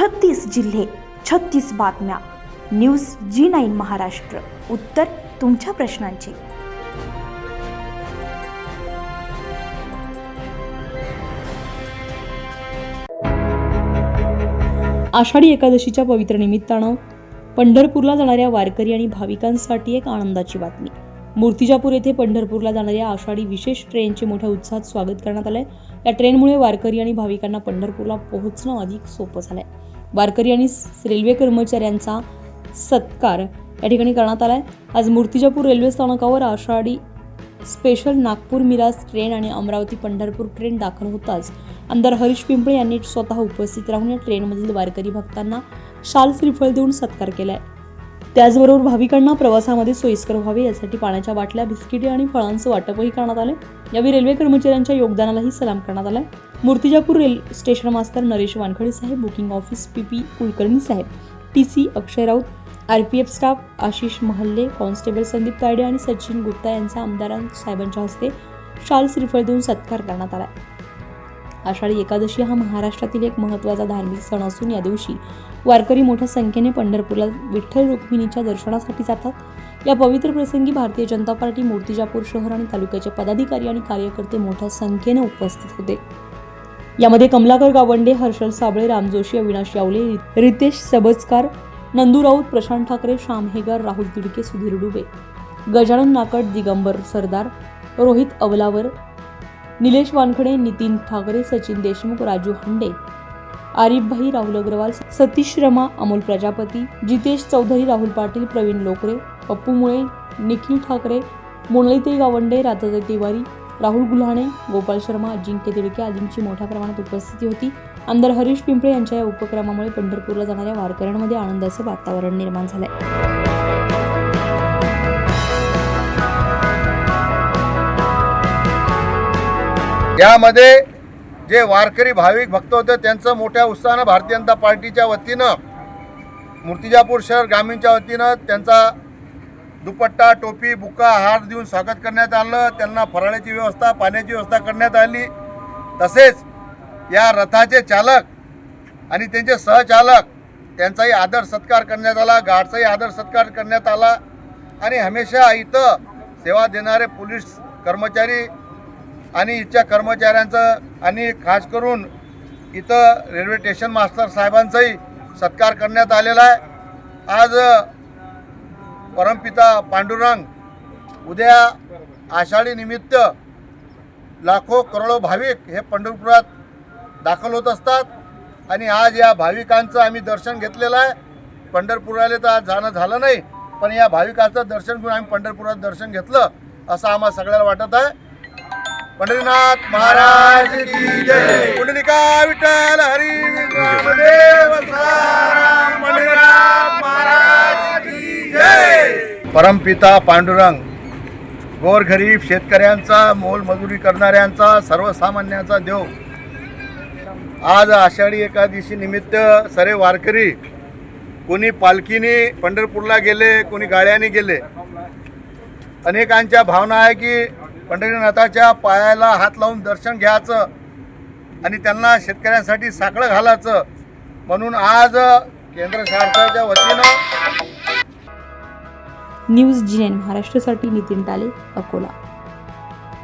छत्तीस जिल्हे छत्तीस बातम्या. News G nine Maharashtra. उत्तर तुमच्या प्रश्नांची. आषाढी एकादशीच्या पवित्र निमित्तानं पंढरपूरला जाणाऱ्या वारकरी आणि भाविकांसाठी एक आनंदाची बातमी. मूर्तिजापूर येथे पंढरपूरला जाणाऱ्या आषाढी विशेष ट्रेनचे मोठ्या उत्साहात स्वागत करण्यात आलंय. या ट्रेनमुळे वारकरी आणि भाविकांना पंढरपूरला पोहोचणं अधिक सोपं झालंय. वारकरी आणि रेल्वे कर्मचाऱ्यांचा सत्कार या ठिकाणी करण्यात आलाय. आज मूर्तिजापूर रेल्वे स्थानकावर आषाढी स्पेशल नागपूर मिराज ट्रेन आणि अमरावती पंढरपूर ट्रेन दाखल होताच. आमदार हरीश पिंपळे यांनी स्वतः उपस्थित राहून या ट्रेनमधील वारकरी भक्तांना शाल श्रीफळ देऊन सत्कार केलाय. त्याचबरोबर भाविकांना प्रवासामध्ये सोयीस्कर व्हावे यासाठी पाण्याच्या बाटल्या बिस्किटे आणि फळांचं वाटपही करण्यात आलं यावेळी रेल्वे कर्मचाऱ्यांच्या योगदानालाही सलाम करण्यात आला Murtijapur rail station master Naresh Wankhede साहेब booking office P P Kulkarni साहेब T C Akshay Raut R P F staff Ashish Mahalle constable Sandeep Tayde आणि सचिन गुप्ता यांचा आमदारां साहेबांच्या हस्ते शाल श्रीफळ देऊन सत्कार करण्यात आला आषाढी एकादशी हा महाराष्ट्रातील एक महत्त्वाचा धार्मिक सण असून या दिवशी वारकरी मोठ्या संख्येने पंढरपूरला विठ्ठल रुक्मिणीच्या दर्शनासाठी जातात. या पवित्र प्रसंगी भारतीय जनता पार्टी मूर्तिजापूर शहर आणि तालुक्याचे पदाधिकारी आणि कार्यकर्ते मोठ्या संख्येने उपस्थित होते. यामध्ये कमलाकर गावंडे हर्षल साबळे राम जोशी अविनाश यावले रितेश सबजकार नंदू राऊत प्रशांत ठाकरे श्याम हेगर राहुल तिडके सुधीर डुबे गजानन नाकट दिगंबर सरदार रोहित अवलावर निलेश वानखडे नितीन ठाकरे सचिन देशमुख राजू हंडे आरिफभाई राहुल अग्रवाल सतीश रमा अमोल प्रजापती जितेश चौधरी राहुल पाटील प्रवीण लोकरे पप्पू मुळे निखिल ठाकरे मोनलिताई गावंडे राधाताई तिवारी राहुल गुल्हाणे गोपाल शर्मा अजिंक्य तिडके आदींची मोठ्या प्रमाणात उपस्थिती होती. आमदार हरीश पिंपळे यांच्या या उपक्रमामुळे पंढरपूरला जाणाऱ्या वारकऱ्यांमध्ये आनंदाचं वातावरण निर्माण झालंय. यामध्ये जे वारकरी भाविक भक्त होते त्यांचं मोठ्या उत्साहानं भारतीय जनता पार्टीच्या वतीनं मूर्तिजापूर शहर ग्रामीणच्या वतीनं त्यांचा दुपट्टा टोपी बुका हार देऊन स्वागत करण्यात आलं. त्यांना फराळाची व्यवस्था पाण्याची व्यवस्था करण्यात आली. तसेच या रथाचे चालक आणि त्यांचे सहचालक त्यांचाही आदर सत्कार करण्यात आला गाडचाही आदर सत्कार करण्यात आला. आणि हमेशा इथं सेवा देणारे पोलीस कर्मचारी आणि इथच्या कर्मचाऱ्यांचं आणि खास करून इथं रेल्वे स्टेशन मास्तर साहेबांचाही सत्कार करण्यात आलेला आहे. आज परमपिता पांडुरंग उद्या आषाढी निमित्त लाखो करोडो भाविक हे पंढरपुरात दाखल होत असतात आणि आज या भाविकांचं आम्ही दर्शन घेतलेलं आहे. पंढरपुराला तर आज जाणं झालं नाही पण या भाविकांचं दर्शन घेऊन आम्ही पंढरपुरात दर्शन घेतलं असं आम्हाला सगळ्याला वाटत आहे. पंढरीनाथ महाराज की जय. पुंडलिका विठ्ठल हरी नामदेव पंढरीनाथ महाराज की जय. परमपिता पांडुरंग गोरगरीब शेतकऱ्यांचा मोलमजुरी करणाऱ्यांचा सर्वसामान्यांचा देव. आज आषाढी एकादशी निमित्त सरे वारकरी कोणी पालखीने पंढरपूरला गेले कोणी गाड्याने गेले. अनेकांच्या भावना आहे की पंढरीनाथाच्या पायाला हात लावून दर्शन घ्यायचं आणि त्यांना शेतकऱ्यांसाठी साखळं घालायचं म्हणून आज केंद्र सरकारच्या वतीनं न्यूज जी एन महाराष्ट्रासाठी नितीन टाले अकोला.